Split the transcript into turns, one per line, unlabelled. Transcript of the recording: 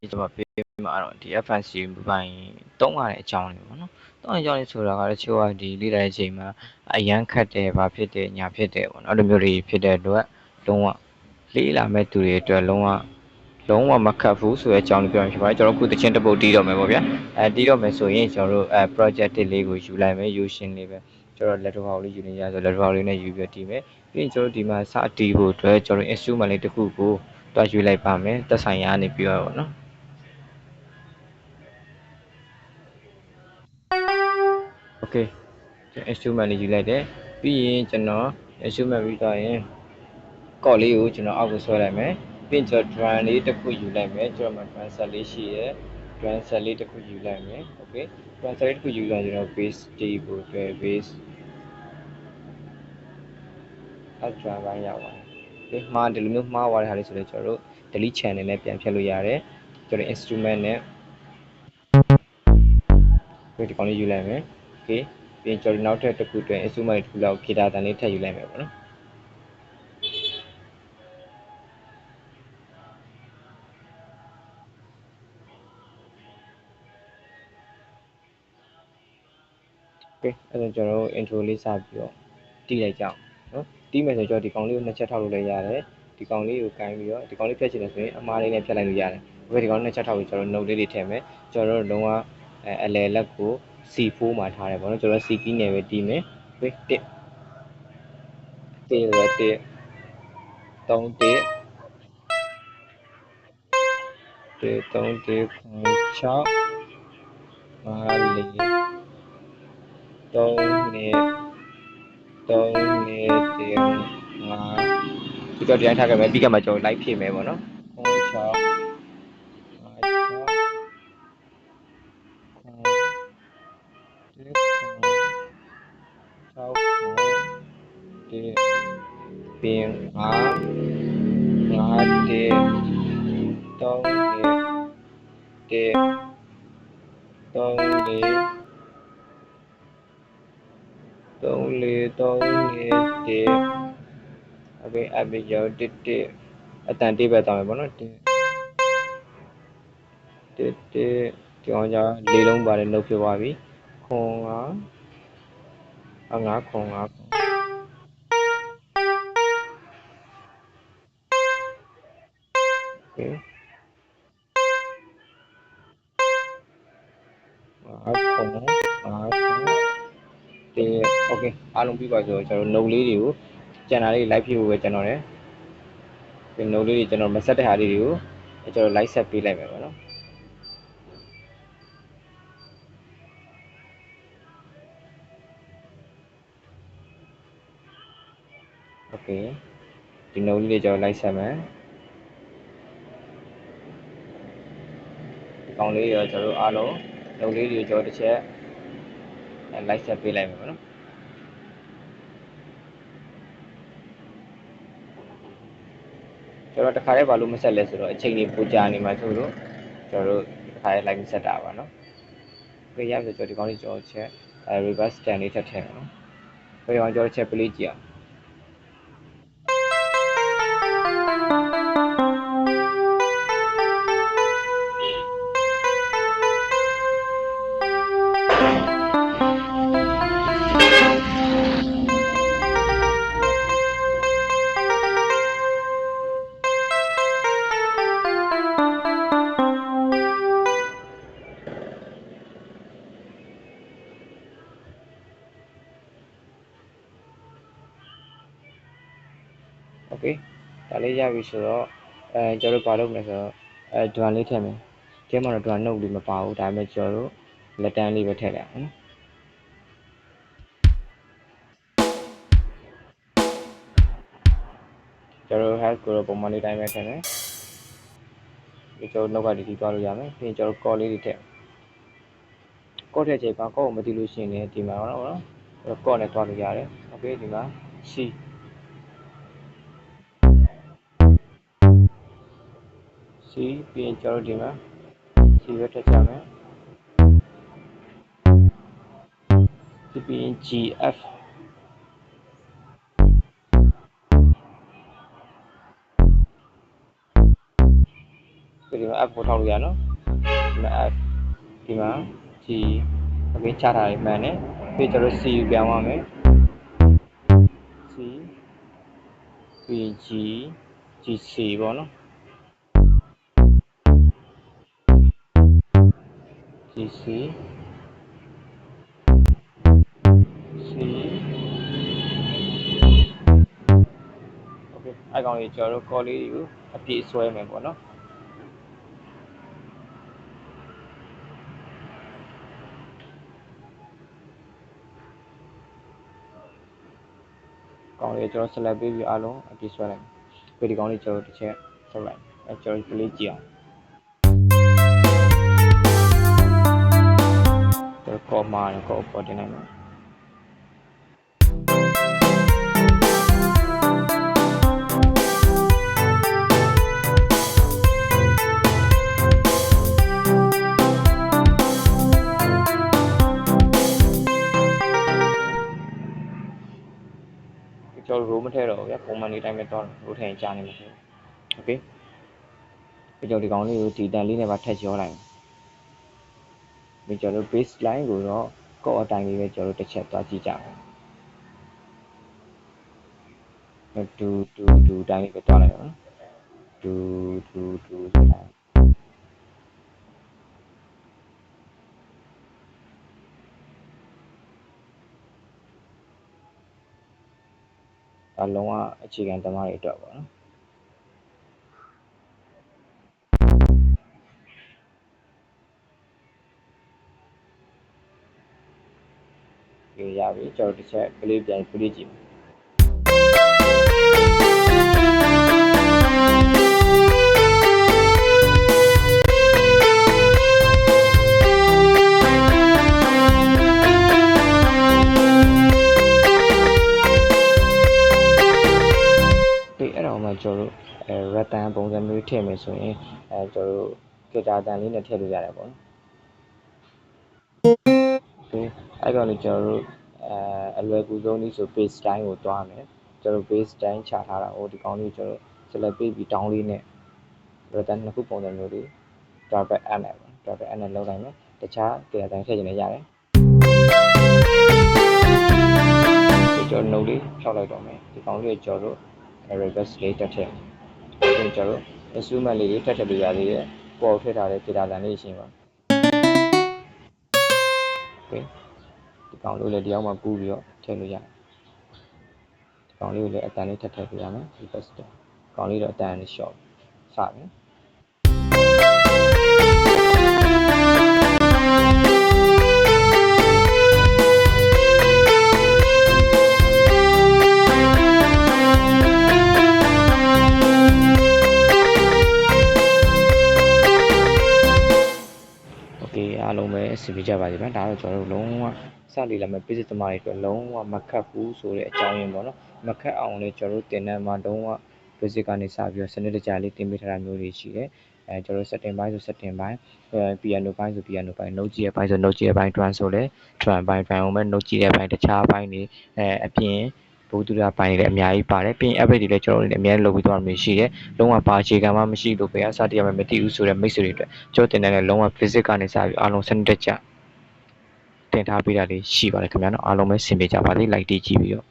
ကျွန်တော်ပေးမှာတော့ဒီ FNC ဘိုင်းတုံးရတဲ့အကြောင်းလေးပေါ့နော်။တုံးရတဲ့အကြောင်းလေးဆိုတာကတချို့ကဒီလေ့လာတဲ့အချိန်မှာအရန်ခတ်တယ်ဘာဖြစ်တယ်ညာဖြစ်တယ်ပေါ့နော်။အဲ့လိုမျိုးတွေဖြစ်တဲ့အတွက်လုံးဝလေးလာမဲ့သူတွေအတွက်လုံးဝလုံးဝမခတ်ဘူးဆိုတဲ့အကြောင်းလေးပြောရင်ဖြစ်ပါတယ်ကျွန်တော်အခုတချင်းတစ်ပုတ်တီးတော့မယ်ပေါ့ဗျာအဲတီးတော့မယ်ဆိုရင်ကျွန်တော်တို့အဲ project တစ်လေးကိုယူလိုက်မယ်ယူရှင်းလေးပဲကျွန်တော် letter file လေးယူနေရဆို letter file လေးနဲ့ယူပြီးတီးမယ်ပြီးရင်ကျွန်တော်ဒီမှာစတီးဖို့အတွက်ကျွန်တော် instrument လေးတစ်ခုကိုတွားယူလိုက်ပါမယ်သက်ဆိုင်ရာနေပြီးတော့ပေါ့နော် okay ကျွန်တော် instrument လေးယူလိုက်တယ်ပြီးရင်ကျွန်တော် instrument ပြီးတော့ရင်ကော့လေးကိုကျွန်တော်အောက်ကိုဆွဲလိုက်မယ်ပြီးရင်ကျွန်တော် drum လေးတစ်ခုယူလိုက်မယ်ကျွန်တော်မှာ drum set လေးရှိရယ် drum set လေးတစ်ခုယူလိုက်မယ် okay drum set လေးတစ်ခုယူလိုက်ကျွန်တော် bass တီးဖို့အတွက် bass အ drum ပိုင်းရောက်ပါတယ်ဒီမှာဒီလိုမျိုးမှားသွားတဲ့ဟာလေးဆိုတော့ကျွန်တော်တို့ delete channel နဲ့ပြန်ဖြတ်လို့ရတယ်ကျွန်တော် instrument နဲ့ဒီကောင်လေးယူလိုက်မယ် okay ပြီးရင်ကျွန်တော်နောက်ထပ်တစ်ခုတွင် instrument တစ်ခုလောက် guitar တန်လေးထပ်ယူလိုက်မယ်ပေါ့နော် โอเคအဲ့တော့ကျွန်တော်တို့ intro လေးစပြီးတော့တီးလိုက်ကြအောင်နော်တီးမယ်ဆိုတော့ကျွန်တော်ဒီကောင်လေးကိုနှစ်ချက်ထောက်လို့လည်းရတယ်ဒီကောင်လေးကိုကိုင်းပြီးတော့ဒီကောင်လေးဖြတ်ချင်တယ်ဆိုရင်အမားလေးနဲ့ဖြတ်လိုက်လို့ရတယ်ဘယ်ဒီကောင်လေးနှစ်ချက်ထောက်ပြီးကျွန်တော် note လေးတွေထည့်မယ်ကျွန်တော်တို့လုံးဝအဲအလယ်လက်ကို C4 မှာထားတယ်ပေါ့နော်ကျွန်တော် C key နဲ့ပဲတီးမယ်ဝေးတစ်တစ်ရတစ်သုံးတစ်တစ်သုံးတစ်6 5လေးသုံးနှစ်သုံးနှစ်တင်ငါဒီတော့ဒီတိုင်းထားခဲ့မယ်ပြီးကမှကျွန်တော် live ဖြည့်မယ်ပေါ့နော်6 ပင်ငါငါတေတောင်းနေတေတောင်းနေတောင်းလေတောင်းနေတေအဘေအဘေရောက်တစ်တစ်အတန်တိပဲတောင်းမယ်ပေါ့နော်တစ်တစ်တစ်ဒီအောင်ကြလေးလုံးပါတယ်နှုတ်ဖြစ်သွားပြီခွန်ငါအငါခွန်ငါခွန် โอเคငါခွန်ငါခွန်တေโอเคအားလုံးပြီးပါဆိုတော့ကျွန်တော်နှုတ်လေးတွေကိုကျန်တာလေး live ဖြစ်ဖို့ပဲကျွန်တော်လည်းဒီနှုတ်လေးတွေကျွန်တော်မဆက်တဲ့ဟာလေးတွေကိုကျွန်တော် live set ပေးလိုက်မယ်ပေါ့နော်โอเคဒီနှုတ်လေးတွေကျွန်တော် live set မယ် ကောင်လေးတွေကျွန်တော်တို့အားလုံးနှုတ်လေးတွေကိုကျွန်တော်တစ်ချက် live set ပေးလိုက်မယ်ပေါ့နော်ကျွန်တော်တခါတည်းဘာလို့မဆက်လဲဆိုတော့အချိန်ကြီးပူကြာနေမှာဆိုလို့ကျွန်တော်တို့တခါတည်း live မဆက်တာပါနော်။ပြေးရပြီဆိုတော့ဒီကောင်းလေးကျွန်တော်ချက်အဲ reverse scan လေးထပ်ထည့်မယ်နော်။ပြေးအောင်ကျွန်တော်ချက် play ကြည့်အောင် okay ဒါလေးရပြီဆိုတော့အဲကျွန်တော်တို့ဘာလုပ်မလဲဆိုတော့အဲ dual လေးထည့်မယ်ဒီမှာတော့ dual note လေးမပါဘူးဒါပေမဲ့ကျွန်တော်တို့လက်တန်းလေးပဲထည့်လိုက်အောင်နော်ကျွန်တော် hash ကိုတော့ပုံမှန်လေးတိုင်းပဲထည့်မယ်ဒီကျွန်တော်နောက်ကဒီဒီသွားလို့ရမယ်ပြီးရင်ကျွန်တော် call လေးတွေထည့် call ထည့်ချိန်မှာ call ကိုမသိလို့ရှိရင်လည်းဒီမှာတော့နော် call နဲ့သွားလို့ရတယ် okay ဒီမှာ C C ပြီးရင်ကျွန်တော်တို့ဒီမှာ C ပဲထည့်ကြမယ်ဒီပြီးရင် GF ဒီမှာ F ကိုထောက်လို့ရနော်ဒီမှာ F ဒီမှာ G အပြင်ချထားရမှန်တယ်ပြီးကျွန်တော် C ပြန်သွားမယ် C ပြီးရင် G GC ပေါ့နော် GC C โอเคအဲ့ကောင်လေးကျွန်တော်တို့ call လေးကိုအပြည့်ဆွဲမယ်ပေါ့နော်ကောင်လေးကျွန်တော် select ပေးပြီးအားလုံးအပြည့်ဆွဲလိုက်မယ်ပြီးဒီကောင်လေးကျွန်တော်တို့တစ်ချက်ဆက်လိုက်အဲကျွန်တော် play ကြည့်အောင် ကျွန်တော် call မှာ call ပေါ်တင်လိုက်မယ် ကျွန်တော် row မထည့်တော့ဘူးဗျာပုံမှန်လေးတိုင်းပဲတော့ row ထည့်ရင်ကြာနေမှာဖြစ်โอเคပြီးတော့ဒီကောင်လေးကိုဒီတန်လေးနဲ့ပါထည့်ကျော်လိုက် ပြီးကျွန်တော်တို့ baseline ကိုတော့ကော့အတိုင်းလေးပဲကျွန်တော်တို့တစ်ချက်သွားကြည့်ကြအောင်တူတူတူတိုင်းလေးပဲတွားလိုက်အောင်နော်တူတူတူဆိုတာအလုံးဝအခြေခံသမားတွေအတွက်ပေါ့နော် ကျွန်တော်တစ်ချက်ကလေးပြန်ပြည့်ကြည့်မယ်ဒီအဲ့တော့မှကျွန်တော်တို့အဲ rattan ပုံစံမျိုးထည့်မယ်ဆိုရင်အဲကျွန်တော်တို့ guitar တန်လေးနဲ့ထည့်လို့ရတယ်ပေါ့နော်ဒီအဲ့ကောင်လေးကျွန်တော်တို့ အဲအလွယ်ကူဆုံးနည်းဆို base style ကိုတွားမယ်ကျွန်တော် base style ချထားတာဟိုဒီကောင်လေးကျွန်တော် select ပေးပြီး down လေးနဲ့ rattan နှစ်ခုပုံစံမျိုးလေး double add နဲ့ပေါ့ double add နဲ့လောက်လိုက်မယ်တခြား guitar တန်ထည့်ချင်လည်းရတယ်ဒီကျွန်တော် note လေးဖြောက်လိုက်တော့မယ်ဒီကောင်လေးကိုကျွန်တော်တို့ reverse လေးတက်ထည့်ပြီးကျွန်တော်တို့ instrument လေးတွေတက်ထည့်လို့ရသေးတယ်ပေါ်ထည့်ထားတဲ့ guitar တန်လေးရှင်းပါ okay ဒီကောင်လေးကိုလည်းဒီအောက်မှာကူးပြီးတော့ထည့်လို့ရတယ်ဒီကောင်လေးကိုလည်းအတန်လေးထပ်ထည့်ပေးရမယ်ဒီ first step ကောင်လေးတော့အတန်လေး short စပြီ ပဲအစီအပြေကြပါစေဗျာဒါတော့ကျွန်တော်တို့လုံးဝစလီလာမဲ့ basic သမားတွေအတွက်လုံးဝမခတ်ဘူးဆိုတဲ့အကြောင်းရင်းပေါ့နော်မခတ်အောင်လေကျွန်တော်တို့တင်တဲ့မှာလုံးဝ basic ကနေစပြီးတော့စနစ်တကျလေးတင်ပေးထားတာမျိုးတွေရှိတယ်အဲကျွန်တော်တို့ setting ဘိုင်းဆို setting ဘိုင်းအဲ piano ဘိုင်းဆို piano ဘိုင်း note ကြည့်ရဲ့ဘိုင်းဆို note ကြည့်ရဲ့ဘိုင်း drum ဆိုလဲ drum ဘိုင်း drum အောင်မဲ့ note ကြည့်ရဲ့ဘိုင်းတခြားဘိုင်းတွေအဲအပြင်ဘုဒ္ဓရာဘိုင်းတွေလည်းအများကြီးပါတယ်ပြီးရင် update တွေလည်းကျွန်တော်တို့လည်းအများကြီးလုပ်ပြီးသွားမှာရှိတယ်လုံးဝဘာအခြေခံမှမရှိလို့ပဲအစတရားမှမသိဘူးဆိုတဲ့မိတ်ဆွေတွေအတွက်ကျွန်တော်တင်တဲ့လုံးဝ physics ကနေစပြီးအားလုံးစနစ်တကျ တင်ထားပေးတာလေးရှိပါတယ်ခင်ဗျာနော်အားလုံးပဲဆင်ပြေကြပါစေ like တီးကြည့်ပြီးတော့